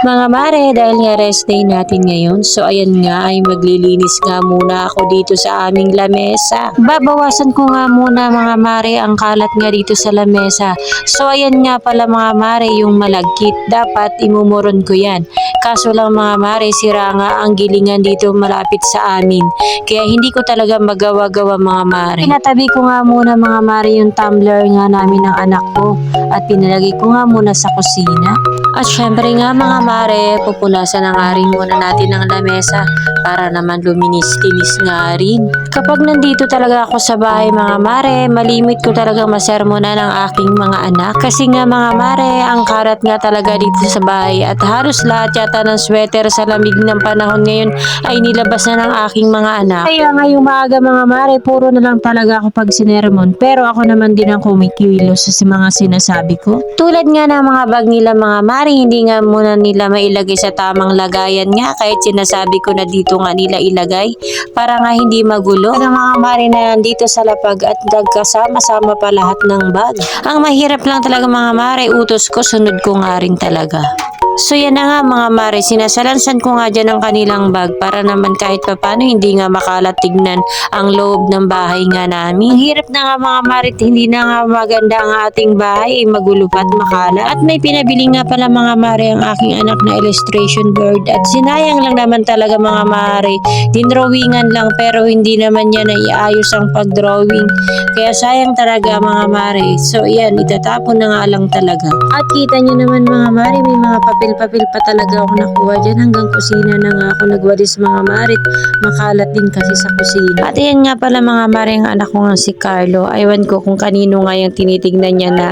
Mga mare, dahil nga rest day natin ngayon, so ayan nga ay maglilinis nga muna ako dito sa aming lamesa. Babawasan ko nga muna mga mare ang kalat nga dito sa lamesa. So ayan nga pala mga mare yung malagkit, dapat imumuron ko yan. Kaso lang mga mare, sira nga ang gilingan dito malapit sa amin. Kaya hindi ko talaga magawa-gawa mga mare. Pinatabi ko nga muna mga mare yung tumbler nga namin ng anak ko at pinalagay ko nga muna sa kusina. At syempre nga mga mare, pupunasan na nga rin muna natin ang lamesa para naman luminis-linis nga rin. Kapag nandito talaga ako sa bahay mga mare, malimit ko talaga masermona ng aking mga anak. Kasi nga mga mare, ang karat nga talaga dito sa bahay at halos lahat yata ng sweater sa lamig ng panahon ngayon ay nilabas na ng aking mga anak. Kaya ngayong maaga mga mare, puro na lang talaga ako pag sinermon. Pero ako naman din ang kumikilos sa mga sinasabi ko. Tulad nga ng mga bag nila mga mare, hindi nga muna nila mailagay sa tamang lagayan nga kahit sinasabi ko na dito nga nila ilagay para nga hindi magulo. Ang mga mare na nandito sa lapag at nagkasama-sama pa lahat ng bag. Ang mahirap lang talaga mga mare, utos ko, sunod ko nga rin talaga. So yan na nga mga mare, sinasalansan ko nga dyan ang kanilang bag para naman kahit papano hindi nga makalat tignan ang loob ng bahay nga namin. Hirap na nga mga mare, hindi na nga maganda ang ating bahay, magulo pa at makalat. At may pinabili nga pala mga mare ang aking anak na illustration board at sinayang lang naman talaga mga mare. Dinrawingan lang pero hindi naman niya naiayos ang pagdrawing. Kaya sayang talaga mga mare. So yan, itatapon na nga lang talaga. At kita nyo naman mga mare, may mga papel-papel pa talaga ako nakuha dyan. Hanggang kusina na nga ako nagwalis mga mare. Makalat din kasi sa kusina. At yan nga pala mga mare, ang anak ko nga si Carlo. Aywan ko kung kanino nga yung tinitignan niya na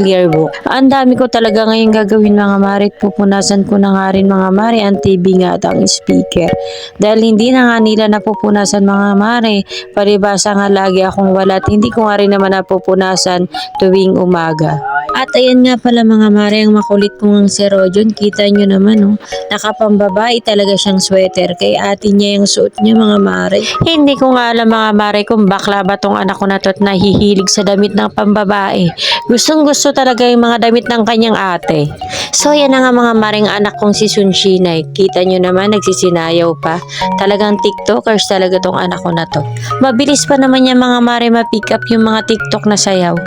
clear book. Ang dami ko talaga ngayon gagawin mga mare. at Pupunasan ko na nga rin mga mare ang TV nga at ang speaker. Dahil hindi na nga nila napupunasan mga mare. Palibasa nga lagi akong wala at hindi ko nga rin naman napupunasan tuwing umaga. At ayan nga pala mga mare ang makulit kong si Rojon. Kita nyo naman oh. Nakapambabae talaga siyang sweater. Kay ate niya yung suot niya mga mare. Hindi ko nga alam mga mare kung bakla ba tong anak ko na to at nahihilig sa damit ng pambabae. Gustong gusto talaga yung mga damit ng kanyang ate. So yan na nga mga maring anak kong si Sunshinay. Kita nyo naman nagsisinayaw pa. Talagang tiktokers talaga tong anak ko na to. Mabilis pa naman niya mga mare ma-pick up yung mga tiktok na sayaw.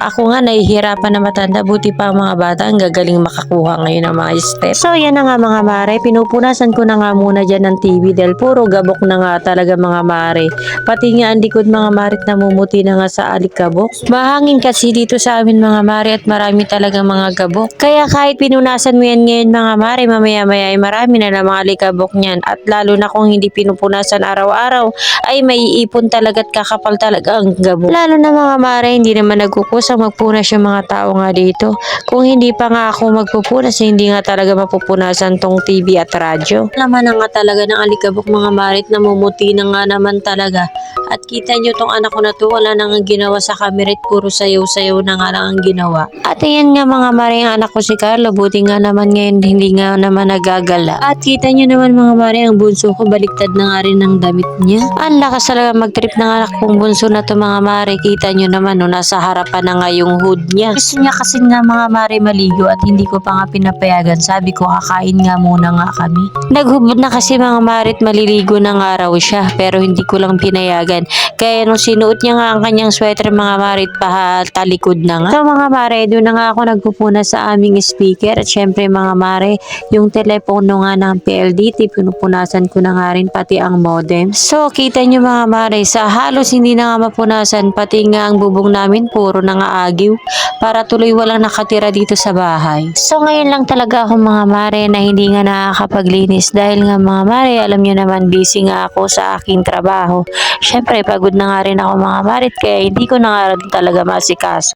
Ako nga nahihirapan na matanda. Buti pa ang mga bata ang gagaling makakuha ngayon ng mga step. So yan na nga mga mare. Pinupunasan ko na nga muna dyan ng TV dahil puro gabok na nga talaga mga mare. Pati nga ang likod mga marit namumuti na nga sa alikabok. Mahangin kasi dito sa amin mga mare at marami talaga mga gabok. Kaya kahit pinunasan mo yan ngayon mga mare, mamaya maya ay marami na lang mga alikabok niyan. At lalo na kung hindi pinupunasan araw-araw, ay may ipon talaga at kakapal talaga ang gabok. Lalo na mga mare, hindi naman nagkukusang magpunas yung mga tao nga dito. Kung hindi pa nga ako magpupunas, hindi nga talaga mapupunasan tong TV at radyo. Laman na nga talaga ng alikabok mga marit, namumuti na nga naman talaga. At kita nyo tong anak ko na to, wala nang ang ginawa sa kamerit, puro sayaw-sayaw na nga lang ang ginawa. At ayan nga mga mare, ang anak ko si Carlo, buti nga naman ngayon hindi nga naman nagagala. At kita nyo naman mga mare, ang bunso ko baliktad na nga rin ang damit niya. Ang lakas talaga mag-trip ng anak kong bunso na to mga mare, kita nyo naman no, nasa harapan na nga yung hood niya. Gusto niya kasi nga mga mare maligo at hindi ko pa nga pinapayagan. Sabi ko kakain nga muna nga kami. Naghubod na kasi mga marit maliligo na nga raw siya pero hindi ko lang pinayagan. Kaya nung sinuot niya nga ang kanyang sweater mga marit pahatalikod na nga. So mga mare, doon na nga ako nagpupuna sa aming speaker at syempre mga mare, yung telepono nga ng PLDT, pinupunasan ko na nga rin pati ang modem. So kita nyo mga mare, sa halos hindi na nga mapunasan, pati nga ang bubong namin puro na nga agiw para tuloy walang nakatira dito sa bahay. So ngayon lang talaga ako mga mare na hindi nga nakakapaglinis dahil nga mga mare, alam nyo naman busy nga ako sa aking trabaho. Syempre pagod na nga rin ako mga marit kaya hindi ko na nga talaga masikaso.